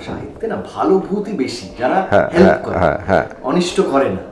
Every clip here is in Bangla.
সাহিত্যে না? ভালো ভূতই বেশি যারা হ্যাঁ, হেল্প হ্যাঁ, করে হ্যাঁ, হ্যাঁ। অনিষ্ট করে না।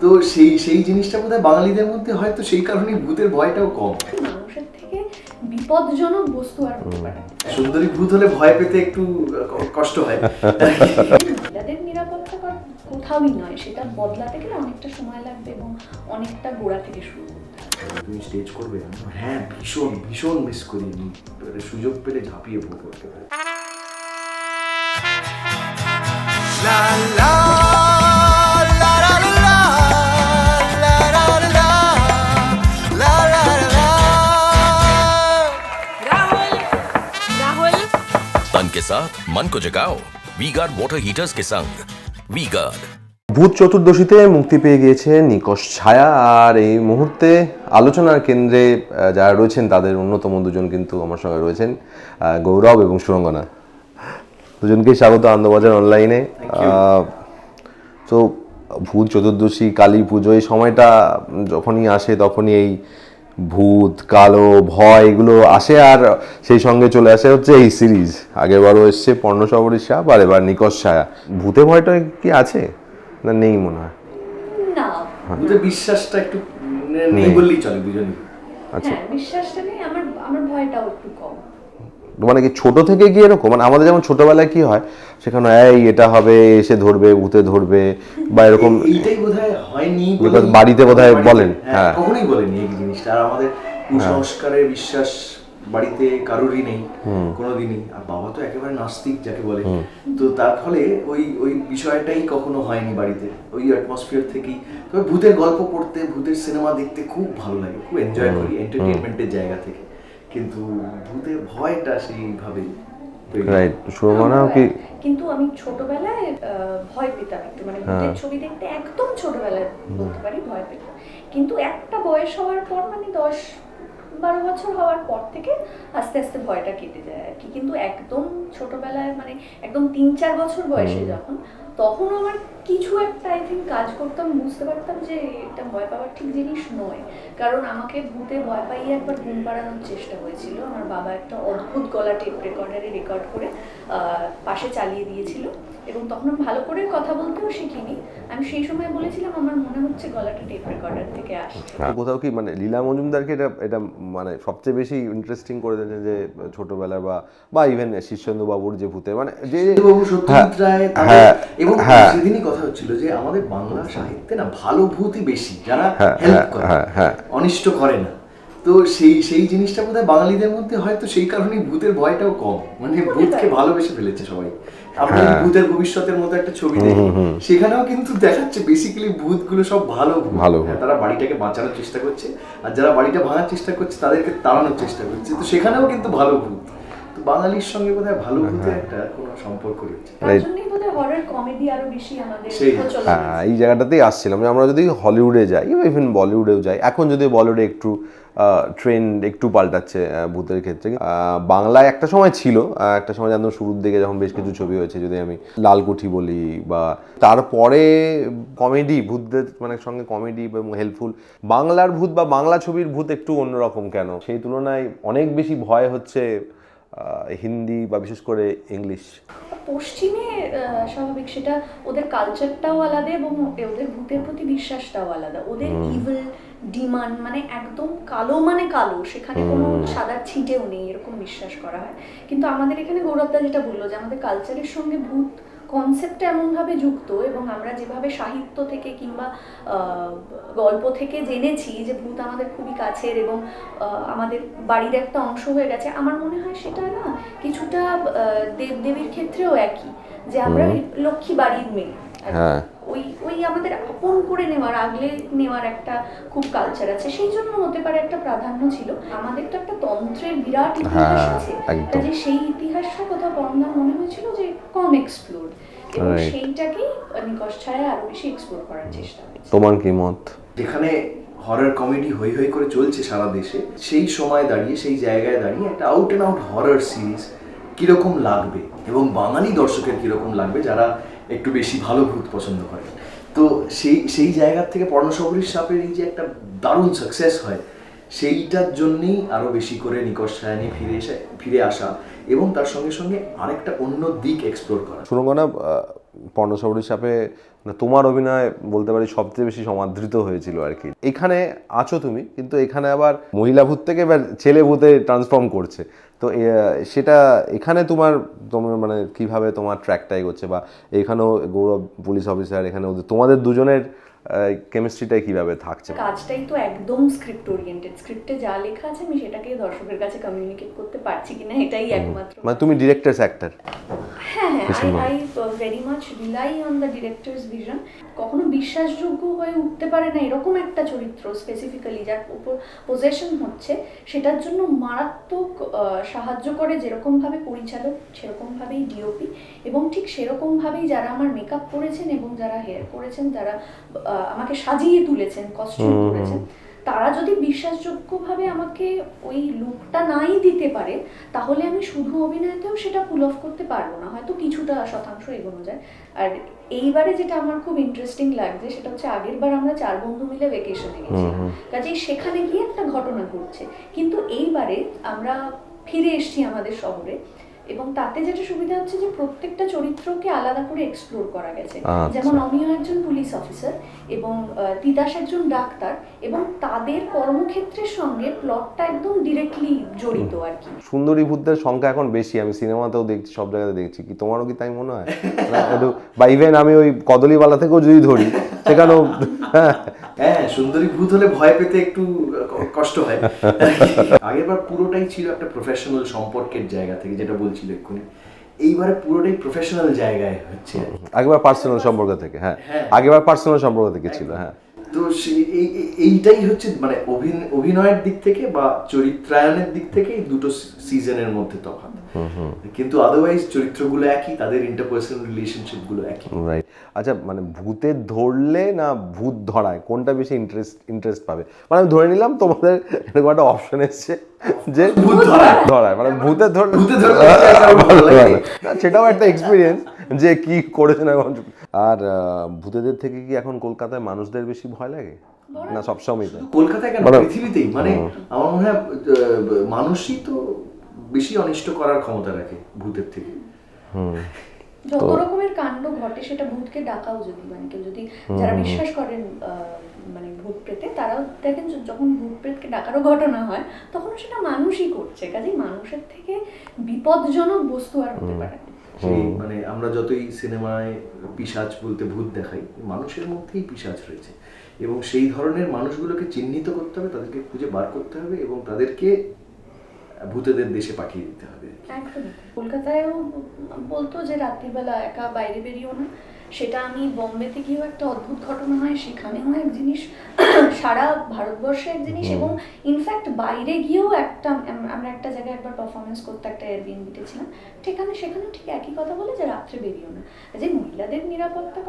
তো সেই সেই জিনিসটা বোধহয় বাঙালিদের মধ্যে হয়তো সেই কারণেই ভূতের ভয়টাও কম। মানুষের থেকে বিপদজনক বস্তু আর পারে। সুন্দরী ভূত হলে ভয় পেতে একটু কষ্ট হয়। মহিলাদের নিরাপত্তা কোথাওই নয় সেটা বদলাতে গেলে অনেকটা সময় লাগবে এবং অনেকটা গোড়া থেকে শুরু তুমি স্টেজ করবে হ্যাঁ ভীষণ ভীষণ মিস করি। সুযোগ পেলে ঝাঁপিয়ে পড়ব একেবারে। तन के साथ मन को जगाओ वी गार्ड वाटर हीटर्स के संग वी गार्ड ভূত চতুর্দশীতে মুক্তি পেয়ে গিয়েছে নিকশ ছায়া আর এই মুহূর্তে আলোচনার কেন্দ্রে আহ, যারা রয়েছেন তাদের অন্যতম দুজন কিন্তু আমার সঙ্গে রয়েছেন আহ, গৌরব এবং সুরঙ্গনা দুজনকেই স্বাগত আনন্দবাজার অনলাইনে তো ভূত চতুর্দশী কালী পুজো এই সময়টা যখনই আসে তখনই এই ভূত কালো ভয় এগুলো আসে আর সেই সঙ্গে চলে আসে হচ্ছে এই সিরিজ আগেরবারও এসছে পর্ণসবরীর সাপ আর এবার নিকশ ছায়া। ভূতে ভয়টা কি আছে? না নেই মনে হয়। বিশ্বাসটা একটু নেই। বললেই চলে দুজনই। আচ্ছা। হ্যাঁ বিশ্বাসটা নেই আমার আমার ভয়টাও একটু কম। মানে কি ছোট থেকে কি এরকম? মানে আমাদের যেমন ছোটবেলায় কি হয় সেখানে এই এটা হবে এসে ধরবে ভূতে ধরবে বা এরকম এইটাই বোধহয় হয়নি বলেই- বাড়িতে বোধহয় বলেন, হ্যাঁ হ্যাঁ। কখনোই বলেনি এই জিনিসটা। আর আমাদের কুসংস্কারের বিশ্বাস বাড়িতে কারোরই নেই কোনোদিনই। আর বাবা তো একেবারে নাস্তিক যাকে বলে। তো তার ফলে ওই ওই বিষয়টাই কখনো হয়নি বাড়িতে। ওই অ্যাটমসফিয়ার থেকেই। তবে ভূতের গল্প পড়তে ভূতের সিনেমা দেখতে খুব ভালো লাগে খুব এনজয় করি এন্টারটেনমেন্টের জায়গা থেকে। কিন্তু ভূতের ভয়টা সেইভাবে রাইট সুরমানাও কি কিন্তু আমি ছোটবেলায় ভয় পেতাম একটু। মানে ভূতের ছবি দেখতে একদম ছোটবেলায় বলতে পারি ভয় পেতাম। কিন্তু একটা বয়স হওয়ার পর মানে দশ বারো বছর হওয়ার পর থেকে আস্তে আস্তে ভয়টা কেটে যায় আর কি। কিন্তু একদম ছোটবেলায় মানে একদম তিন চার বছর বয়সে যখন তখন আমার কিছু একটা আই থিঙ্ক কাজ করতাম, বুঝতে পারতাম যে এটা ভয় পাওয়ার ঠিক জিনিস নয়। কারণ আমাকে ভূতে ভয় পাইয়ে একবার ঘুম পাড়ানোর চেষ্টা হয়েছিল। আমার বাবা একটা অদ্ভুত গলা টেপ রেকর্ডারে রেকর্ড করে পাশে চালিয়ে দিয়েছিল। এবং তখন আমি ভালো করে কথা বলতেও শিখিনি আমি সেই সময় বলেছিলাম আমার মনে হচ্ছে গলাটা টেপ রেকর্ডার থেকে আসছে তো কোথাও কি মানে লীলা মজুমদারকে এটা এটা মানে সবচেয়ে বেশি ইন্টারেস্টিং করে দিয়েছে যে ছোটবেলার বা বা ইভেন শীর্ষেন্দু বাবুর যে ভূতে মানে যে বাবু সত্যজিৎ রায় হ্যাঁ, এবং হ্যাঁ। সেদিনই কথা হচ্ছিল যে আমাদের বাংলা সাহিত্যে না ভালো ভূতই বেশি যারা হ্যাঁ, হেল্প হ্যাঁ, করে হ্যাঁ, হ্যাঁ। অনিষ্ট করে না তো সেই সেই জিনিসটা বোধহয় বাঙালিদের মধ্যে হয়তো সেই কারণেই ভূতের ভয়টাও কম। মানে ভূতকে ভালোবেসে ফেলেছে সবাই। আমরা হ্যাঁ। ভূতের ভবিষ্যতের মতো একটা ছবি দেখি সেখানেও কিন্তু দেখাচ্ছে বেসিক্যালি ভূতগুলো সব ভালো ভূত। ভালো হ্যাঁ, তারা বাড়িটাকে বাঁচানোর চেষ্টা করছে। আর যারা বাড়িটা ভাঙার চেষ্টা করছে তাদেরকে তাড়ানোর চেষ্টা করছে। তো সেখানেও কিন্তু ভালো ভূত। তো বাঙালির সঙ্গে বোধহয় ভালো ভূতের একটা কোনো সম্পর্ক রয়েছে। তার Right. জন্যই বোধহয় হরর কমেডি আরও বেশি আমাদের হ্যাঁ এই জায়গাটাতেই আসছিলাম। যে আমরা যদি হলিউডে যাই ইভেন বলিউডেও যাই এখন যদি বলিউডে একটু ট্রেন্ড একটু পাল্টাচ্ছে ভূতের ক্ষেত্রে। বাংলায় একটা সময় ছিল একটা সময় যেমন শুরুর দিকে যখন বেশ কিছু ছবি হয়েছে যদি আমি লালকুঠি বলি বা তারপরে কমেডি ভূতদের মানে সঙ্গে কমেডি এবং হেল্পফুল বাংলার ভূত বা বাংলা ছবির ভূত একটু অন্যরকম কেন? সেই তুলনায় অনেক বেশি ভয় হচ্ছে হিন্দি বা বিশেষ করে ইংলিশ? পশ্চিমে স্বাভাবিক সেটা ওদের কালচারটাও আলাদা এবং ওদের ভূতের প্রতি বিশ্বাসটাও আলাদা। ওদের ইভিল ডিমান্ড মানে একদম কালো মানে কালো সেখানে কোনো সাদা ছিটেও নেই এরকম বিশ্বাস করা হয়। কিন্তু আমাদের এখানে গৌরবদা যেটা বলল যে আমাদের কালচারের সঙ্গে ভূত কনসেপ্টটা এমনভাবে যুক্ত এবং আমরা যেভাবে সাহিত্য থেকে কিংবা আহ, গল্প থেকে জেনেছি যে ভূত আমাদের খুবই কাছের এবং আহ, আমাদের বাড়ির একটা অংশ হয়ে গেছে আমার মনে হয় সেটা না কিছুটা আহ, দেবদেবীর ক্ষেত্রেও একই যে আমরা লক্ষ্মী বাড়ির মেয়ে হ্যাঁ। ওই ওই আমাদের আপন করে নেওয়ার আগলে নেওয়ার একটা খুব কালচার আছে। সেই জন্য হতে পারে একটা প্রাধান্য ছিল। আমাদের তো একটা তন্ত্রের বিরাট ইতিহাস হ্যাঁ, আছে। একদম। কাজে সেই ইতিহাসটা কোথাও পরমদার মনে হয়েছিল যে কম এক্সপ্লোর এবং সেইটাকেই নিকশ ছায়া আরও বেশি এক্সপ্লোর করার চেষ্টা হয়েছে। তোমার কি মত? যেখানে হরর কমেডি হই হই করে চলছে সারা দেশে সেই সময় দাঁড়িয়ে সেই জায়গায় দাঁড়িয়ে একটা out and out horror series কীরকম লাগবে? এবং বাঙালি দর্শকের কীরকম লাগবে? যারা একটু বেশি ভালো ভূত পছন্দ করে তো সেই সেই জায়গার থেকে পর্ণসবরীর সাপের এই যে একটা দারুণ সাকসেস হয়, সেইটার জন্যেই আরও বেশি করে নিকশ ছায়ানি ফিরে এসে, ফিরে আসা এবং তার সঙ্গে সঙ্গে আরেকটা অন্য দিক এক্সপ্লোর করা। সুরঙ্গনা পর্ণসবরীর সাপে মানে তোমার অভিনয় বলতে পারি সবচেয়ে বেশি সমাদৃত হয়েছিল আর কি। এখানে আছো তুমি কিন্তু এখানে আবার মহিলা ভূত থেকে এবার ছেলে ভূতে ট্রান্সফর্ম করছে। তো সেটা এখানে তোমার তোমার মানে কীভাবে তোমার ট্র্যাকটা এগোচ্ছে বা এখানেও গৌরব পুলিশ অফিসার এখানে তোমাদের দুজনের কেমিস্ট্রিটাই কীভাবে থাকছে? কাজটাই তো একদম স্ক্রিপ্ট ওরিয়েন্টেড স্ক্রিপ্টে যা লেখা আছে আমি সেটাকে দর্শকের কাছে কমিউনিকেট করতে পারছি কিনা এটাই একমাত্র মানে তুমি ডিরেক্টরস অ্যাক্টর হ্যাঁ হ্যাঁ very much rely on the directors vision কখনো বিশ্বাসযোগ্য হয়ে উঠতে পারে না এরকম একটা চরিত্র স্পেসিফিক্যালি যার উপর পজেশন হচ্ছে সেটার জন্য মারাত্মক সাহায্য করে যেরকমভাবে পরিচালক সেরকমভাবেই ডিওপি এবং ঠিক সেরকমভাবেই যারা আমার মেকআপ করেছেন এবং যারা হেয়ার করেছেন যারা আমাকে সাজিয়ে তুলেছেন কস্টিউম করেছেন তারা যদি বিশ্বাসযোগ্যভাবে আমাকে ওই লুকটা নাই দিতে পারে তাহলে আমি শুধু অভিনয়তেও সেটা পুল অফ করতে পারব না। হয়তো কিছুটা শতাংশ এগোনো যায়। আর এইবারে যেটা আমার খুব ইন্টারেস্টিং লাগছে সেটা হচ্ছে আগের বার আমরা চার বন্ধু মিলে ভেকেশনে গেছিলাম। কাজেই সেখানে গিয়ে একটা ঘটনা ঘটছে। কিন্তু এইবারে আমরা ফিরে এসেছি আমাদের শহরে। এবং তাতে যেটা সুবিধা হচ্ছে যে প্রত্যেকটা চরিত্রকে আলাদা করে এক্সপ্লোর করা গেছে। আচ্ছা। যেমন অমিয় একজন পুলিশ অফিসার এবং তিতাস একজন ডাক্তার এবং তাদের কর্মক্ষেত্রের সঙ্গে প্লটটা একদম ডিরেক্টলি জড়িত আর কি সুন্দরী ভূতদের সংখ্যা এখন বেশি। আমি সিনেমাতেও দেখছি সব জায়গাতে দেখছি। কি তোমারও কি তাই মনে হয়? বা ইভেন আমি ওই কদলীবালা থেকেও যদি ধরি সেখানেও হ্যাঁ সুন্দরী ভূত হলে ভয় পেতে একটু কষ্ট হয়। আগেরবার পুরোটাই ছিল একটা প্রফেশনাল সম্পর্কের জায়গা থেকে যেটা বলছিল এক্ষুনি। এইবারে পুরোটাই প্রফেশনাল জায়গায় হচ্ছে আগেবার পার্সোনাল সম্পর্ক থেকে হ্যাঁ। হ্যাঁ। আগেবার পার্সোনাল সম্পর্ক থেকে ছিল হ্যাঁ। তো সেই এই- এই- এইটাই হচ্ছে মানে অভিনয়ের দিক থেকে বা চরিত্রায়নের দিক থেকে দুটো সিজনের মধ্যে তফাৎ। কিন্তু আদারওয়াইজ চরিত্রগুলো একই তাদের ইন্টারপার্সোনাল রিলেশনশিপগুলো একই। রাইট আচ্ছা মানে ভূতের ধরলে না ভূত ধরায়? কোনটা বেশি ইন্টারেস্ট ইন্টারেস্ট পাবে? মানে আমি ধরে নিলাম তোমাদের এরকম একটা অপশন এসছে যে ভূত ধরায়। ধরায়। মানে ধরলে ভূতে ধরলে ভালো লাগে। না, সেটাও একটা এক্সপিরিয়েন্স যে কি করেছে এখন আর আহ, ভূতেদের থেকে কি এখন কলকাতায় মানুষদের বেশি ভয় লাগে? না সবসময় কলকাতায় কেন? মানে- পৃথিবীতেই? মানে আমার মনে হয় মানুষই তো বেশি অনিষ্ট করার ক্ষমতা রাখে ভূতের থেকে। যত রকমের কাণ্ড ঘটে সেটা ভূতকে ডাকাও যদি মানে কেউ যদি যারা বিশ্বাস করেন আহ, মানে ভূত প্রেতে তারাও দেখেন যে যখন ভূত প্রেতকে ডাকারও ঘটনা হয় তখন সেটা মানুষই করছে। কাজেই মানুষের থেকে বিপদজনক বস্তু আর হতে পারে মানে আমরা যতই সিনেমায় পিসাজ বলতে ভূত দেখাই মানুষের মধ্যেই পিসাজ রয়েছে। এবং সেই ধরনের মানুষগুলোকে চিহ্নিত করতে হবে তাদেরকে খুঁজে বার করতে হবে এবং তাদেরকে ভূতেদের দেশে পাঠিয়ে দিতে হবে। কলকাতায় কলকাতায়ও বলতো যে রাত্রিবেলা একা বাইরে বেরিয়েও না। সেটা আমি বোম্বেতে গিয়েও একটা অদ্ভুত ঘটনা হয় সেখানেও এক জিনিস সারা ভারতবর্ষে এক জিনিস এবং ইনফ্যাক্ট বাইরে গিয়েও একটা আমরা একটা জায়গায় একবার পারফরমেন্স করতে একটা এয়ারবিএনবিতে ছিলাম সেখানে সেখানে ঠিক একই কথা বলে যে রাত্রে বেরিয়েও না। যে মহিলাদের নিরাপত্তা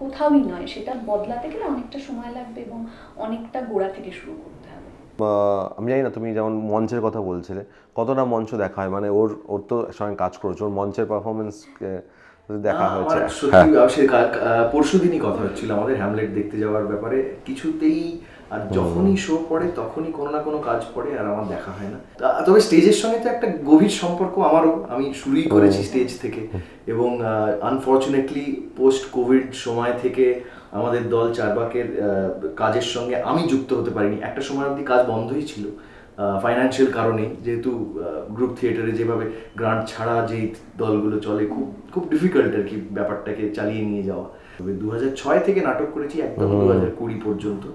কোথাওই নয় সেটা বদলাতে গেলে অনেকটা সময় লাগবে এবং অনেকটা গোড়া থেকে শুরু করতে হবে। আমি জানি না তুমি যেমন মঞ্চের কথা বলছিলে কতটা মঞ্চ দেখা হয়? মানে ওর ওর তো সঙ্গে কাজ করেছ ওর মঞ্চের পারফরমেন্স দেখা হয়েছে। হ্যাঁ। পরশু দিনই কথা হচ্ছিল আমাদের হ্যামলেট দেখতে যাওয়ার ব্যাপারে। কিছুতেই আর যখনই শো পড়ে তখনই কোনো না কোনো কাজ পড়ে আর আমার দেখা হয় না। তবে স্টেজের সঙ্গে তো একটা গভীর সম্পর্ক আমারও। আমি শুরুই করেছি স্টেজ থেকে। এবং আনফর্চুনেটলি পোস্ট কোভিড সময় থেকে আমাদের দল চারবাকের কাজের সঙ্গে আমি যুক্ত হতে পারিনি। একটা সময় অবধি কাজ বন্ধই ছিল। ফাইন্যান্সিয়াল কারণে যেহেতু গ্রুপ থিয়েটারে যেভাবে গ্রান্ট ছাড়া যেই দলগুলো চলে খুব খুব ডিফিকাল্ট আর কি ব্যাপারটাকে চালিয়ে নিয়ে যাওয়া। তবে দু ছয় থেকে নাটক করেছি একদম দু হাজার কুড়ি পর্যন্ত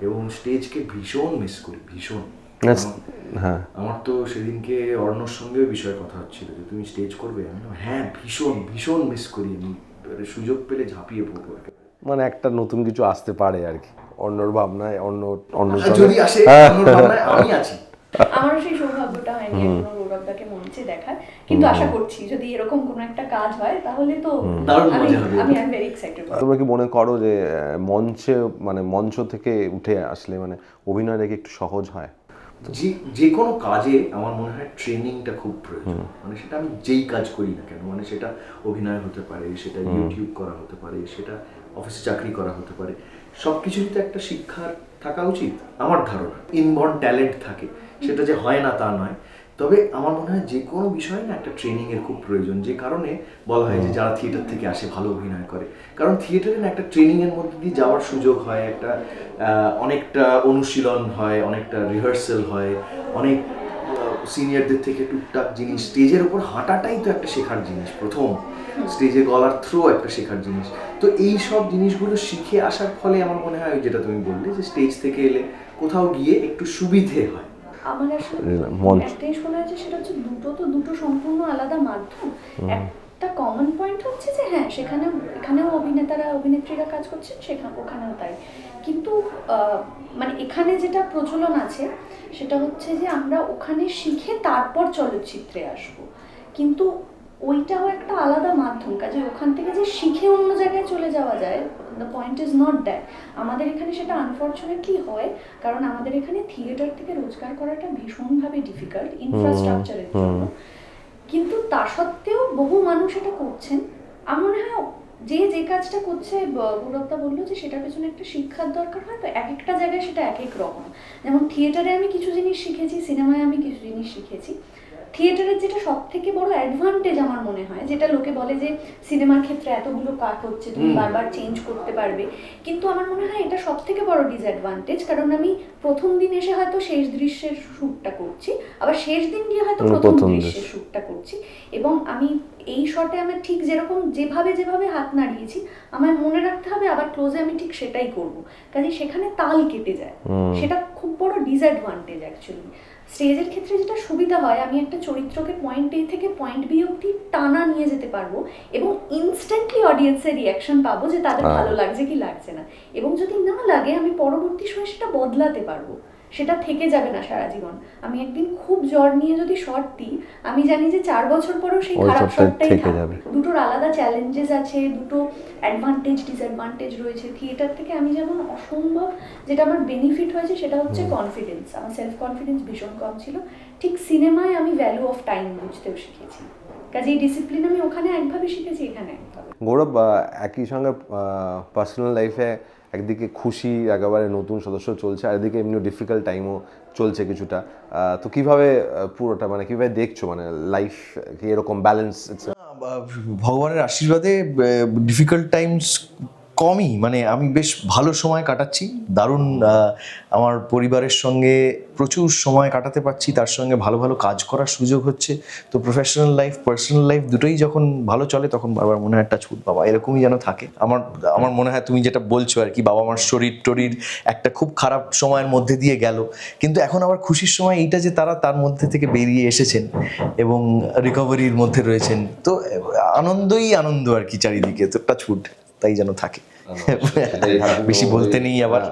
এবং স্টেজকে ভীষণ মিস করি ভীষণ। আমার- হ্যাঁ। আমার তো সেদিনকে অর্ণর সঙ্গেও বিষয়ে কথা হচ্ছিল যে তুমি স্টেজ করবে? আমি হ্যাঁ ভীষণ ভীষণ মিস করি আমি। সুযোগ পেলে ঝাঁপিয়ে পড়ব মানে একটা নতুন কিছু আসতে পারে আর কি। অন্যর ভাবনায় অন্য অন্য যদি আসে হ্যাঁ। ভাবনায় আমি আছি। আমারও সেই সৌভাগ্যটা হয়নি এখনও গৌরবদাকে মঞ্চে দেখার। কিন্তু আশা করছি যদি এরকম কোনো একটা কাজ হয় তাহলে তো আমি আমি আই ভেরি এক্সাইটেড তোমরা কি মনে করো যে মঞ্চে মানে মঞ্চ থেকে উঠে আসলে মানে অভিনয় দেখে একটু সহজ হয়? যে যে কোনো কাজে আমার মনে হয় ট্রেনিংটা খুব প্রয়োজন। মানে সেটা আমি যেই কাজ করি না কেন মানে সেটা অভিনয় হতে পারে সেটা ইউটিউব করা হতে পারে সেটা অফিসে চাকরি করা হতে পারে সব কিছুরই তো একটা শিক্ষার থাকা উচিত আমার ধারণা। ইনবর্ন ট্যালেন্ট থাকে। সেটা যে হয় না তা নয়। তবে আমার মনে হয় যে কোনো বিষয়ে না একটা ট্রেনিং এর খুব প্রয়োজন। যে কারণে বলা হয় যে যারা থিয়েটার থেকে আসে ভালো অভিনয় করে। কারণ থিয়েটারে না একটা ট্রেনিং এর মধ্যে দিয়ে যাওয়ার সুযোগ হয়, একটা অনেকটা অনুশীলন হয়, অনেকটা রিহার্সেল হয়, অনেক সিনিয়রদের থেকে টুকটাক জিনিস। স্টেজের উপর হাঁটাটাই তো একটা শেখার জিনিস, প্রথম। স্টেজে গলার থ্রো একটা শেখার জিনিস। তো এই সব জিনিসগুলো শিখে আসার ফলে আমার মনে হয় যেটা তুমি বললে যে স্টেজ থেকে এলে কোথাও গিয়ে একটু সুবিধে হয়। আমার আসলে একটাই শোনা যাচ্ছে সেটা হচ্ছে দুটো তো দুটো সম্পূর্ণ আলাদা মাধ্যম। একটা কমন পয়েন্ট হচ্ছে যে হ্যাঁ সেখানে এখানেও অভিনেতারা অভিনেত্রীরা কাজ করছেন সেখানে ওখানেও তাই। কিন্তু আহ, মানে এখানে যেটা প্রচলন আছে সেটা হচ্ছে যে আমরা ওখানে শিখে তারপর চলচ্চিত্রে আসব। কিন্তু ওইটাও একটা আলাদা মাধ্যম কাজে ওখান থেকে যে শিখে অন্য জায়গায় চলে যাওয়া যায় the point is not that আমাদের এখানে সেটা আনফর্চুনেটলি হয় কারণ আমাদের এখানে থিয়েটার থেকে রোজগার করাটা ভীষণভাবে ডিফিকাল্ট ইনফ্রাস্ট্রাকচারের জন্য। কিন্তু তা সত্ত্বেও বহু মানুষ এটা করছেন। আমার মনে হয় যে যে কাজটা করছে গৌরবদা বলল যে সেটার পেছনে একটা শিক্ষার দরকার হয় তো এক একটা জায়গায় সেটা এক এক রকম। যেমন থিয়েটারে আমি কিছু জিনিস শিখেছি সিনেমায় আমি কিছু জিনিস শিখেছি। থিয়েটারের যেটা সব থেকে বড় অ্যাডভান্টেজ আমার মনে হয় যেটা লোকে বলে যে সিনেমার ক্ষেত্রে এতগুলো কাট হচ্ছে তুমি বারবার চেঞ্জ করতে পারবে। কিন্তু আমার মনে হয় এটা সব থেকে বড় ডিসঅ্যাডভান্টেজ কারণ আমি প্রথম দিন এসে হয়তো শেষ দৃশ্যের শ্যুটটা করছি আবার শেষ দিন গিয়ে হয়তো প্রথম দৃশ্যের দৃশ্য। শ্যুটটা করছি। এবং আমি এই শটে আমার ঠিক যেরকম যেভাবে যেভাবে হাত নাড়িয়েছি আমার মনে রাখতে হবে আবার ক্লোজে আমি ঠিক সেটাই করব। কাজে সেখানে তাল কেটে যায়। সেটা খুব বড় ডিসঅ্যাডভান্টেজ অ্যাকচুয়ালি স্টেজের ক্ষেত্রে যেটা সুবিধা হয় আমি একটা চরিত্রকে পয়েন্ট এ থেকে পয়েন্ট বি অব্দি টানা নিয়ে যেতে পারব এবং ইনস্ট্যান্টলি অডিয়েন্সের রিয়াকশন পাবো যে তাদের হ্যাঁ। ভালো লাগছে কি লাগছে না এবং যদি না লাগে আমি পরবর্তী সময় সেটা বদলাতে পারব সেটা থেকে যাবে না সারা জীবন। আমি একদিন খুব জ্বর নিয়ে যদি শর্ট দিই আমি জানি যে চার বছর পরেও সেই খারাপ থেকে থাকবে যাবে। দুটোর আলাদা চ্যালেঞ্জেস আছে দুটো অ্যাডভান্টেজ ডিসঅ্যাডভান্টেজ রয়েছে। থিয়েটার থেকে আমি যেমন অসম্ভব যেটা আমার বেনিফিট হয়েছে সেটা হচ্ছে কনফিডেন্স আমার সেলফ কনফিডেন্স ভীষণ কম ছিল। ঠিক সিনেমায় আমি ভ্যালু অফ টাইম বুঝতেও শিখেছি। কাজে এই ডিসিপ্লিন আমি ওখানে একভাবে শিখেছি এখানে একভাবে। গৌরব একই সঙ্গে পার্সোনাল লাইফে একদিকে খুশি, একেবারে নতুন সদস্য চলছে, আর এদিকে এমনি ডিফিকাল্ট টাইমও চলছে কিছুটা। তো কীভাবে পুরোটা মানে কীভাবে দেখছ মানে লাইফ এরকম ব্যালেন্স ভগবানের আশীর্বাদে ডিফিকাল্ট টাইমস কমই মানে আমি বেশ ভালো সময় কাটাচ্ছি। দারুণ আমার পরিবারের সঙ্গে প্রচুর সময় কাটাতে পারছি। তার সঙ্গে ভালো ভালো কাজ করার সুযোগ হচ্ছে। তো প্রফেশনাল লাইফ পার্সোনাল লাইফ দুটোই যখন ভালো চলে, তখন বাবার মনে হয় একটা ছুট বাবা এরকমই যেন থাকে। আমার আমার মনে হয় তুমি যেটা বলছো আর কি, বাবা আমার শরীর টরির একটা খুব খারাপ সময়ের মধ্যে দিয়ে গেল। কিন্তু এখন আবার খুশির সময় এইটা যে তারা তার মধ্যে থেকে বেরিয়ে এসেছেন এবং রিকভারির মধ্যে রয়েছেন। তো আনন্দই আনন্দ আর কি চারিদিকে। তো একটা ছুট। তাই যেন থাকে। বেশি বলতে নেই আবার।